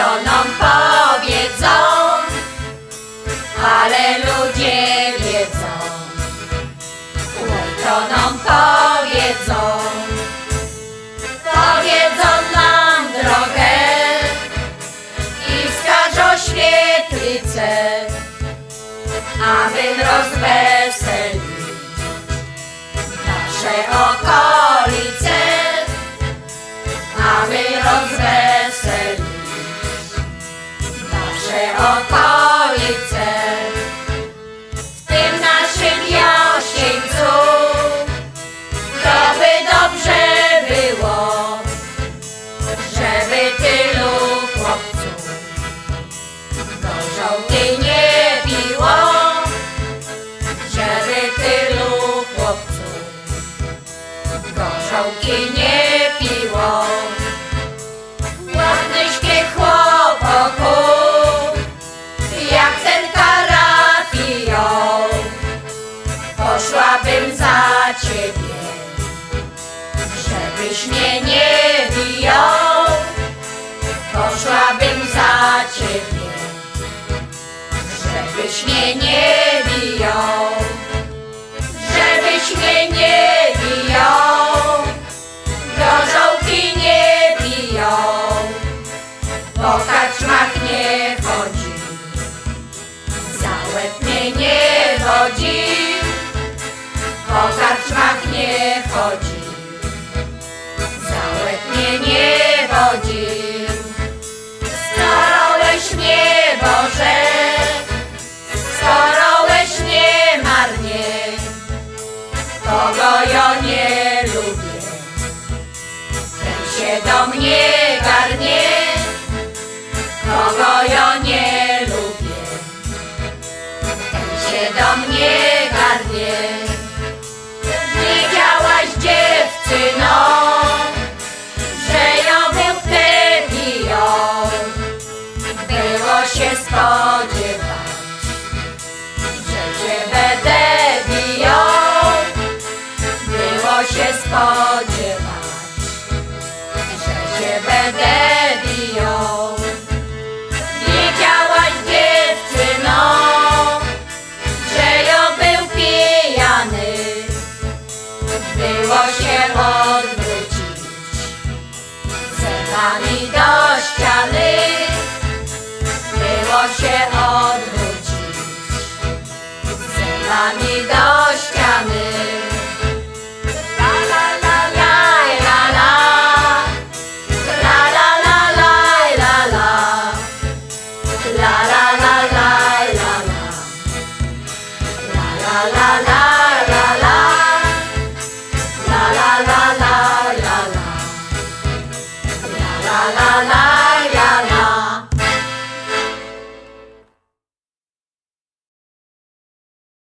to nam powiedzą, ale ludzie wiedzą. Oj, to nam powiedzą, powiedzą nam drogę i wskażą świetny aby rozweselić nasze oko. okolice. W tym naszym jasieńcu to by dobrze było, żeby tylu chłopców do żołdy nie biło, żeby tylu chłopców do żołdy nie zrobię za ciebie, żebyś mnie nie bijął, żebyś mnie nie bijął, grozałki nie biją, po kaczmach nie chodzi, za łeb mnie nie chodzi, po kaczmach nie chodzi. kogo ja nie lubię, ten się do mnie Oh. la la la